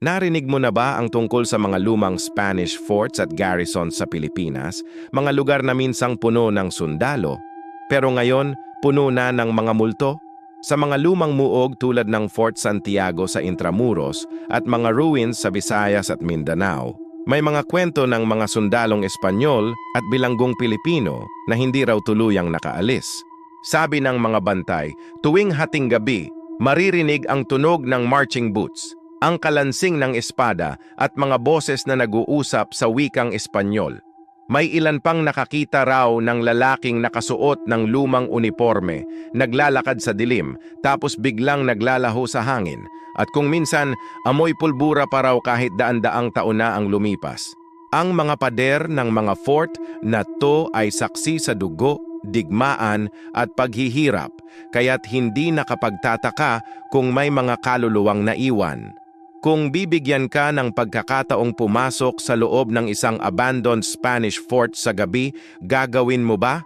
Narinig mo na ba ang tungkol sa mga lumang Spanish forts at garrisons sa Pilipinas, mga lugar na minsang puno ng sundalo, pero ngayon puno na ng mga multo? Sa mga lumang muog tulad ng Fort Santiago sa Intramuros at mga ruins sa Visayas at Mindanao, may mga kwento ng mga sundalong Espanyol at bilanggong Pilipino na hindi raw tuluyang nakaalis. Sabi ng mga bantay, tuwing hating gabi, maririnig ang tunog ng marching boots, ang kalansing ng espada at mga boses na nag-uusap sa wikang Espanyol. May ilan pang nakakita raw ng lalaking nakasuot ng lumang uniforme, naglalakad sa dilim, tapos biglang naglalaho sa hangin, at kung minsan, amoy pulbura pa raw kahit daan-daang taon na ang lumipas. Ang mga pader ng mga fort na to ay saksi sa dugo, digmaan at paghihirap, kaya't hindi nakapagtataka kung may mga kaluluwang naiwan. Kung bibigyan ka ng pagkakataong pumasok sa loob ng isang abandoned Spanish fort sa gabi, gagawin mo ba?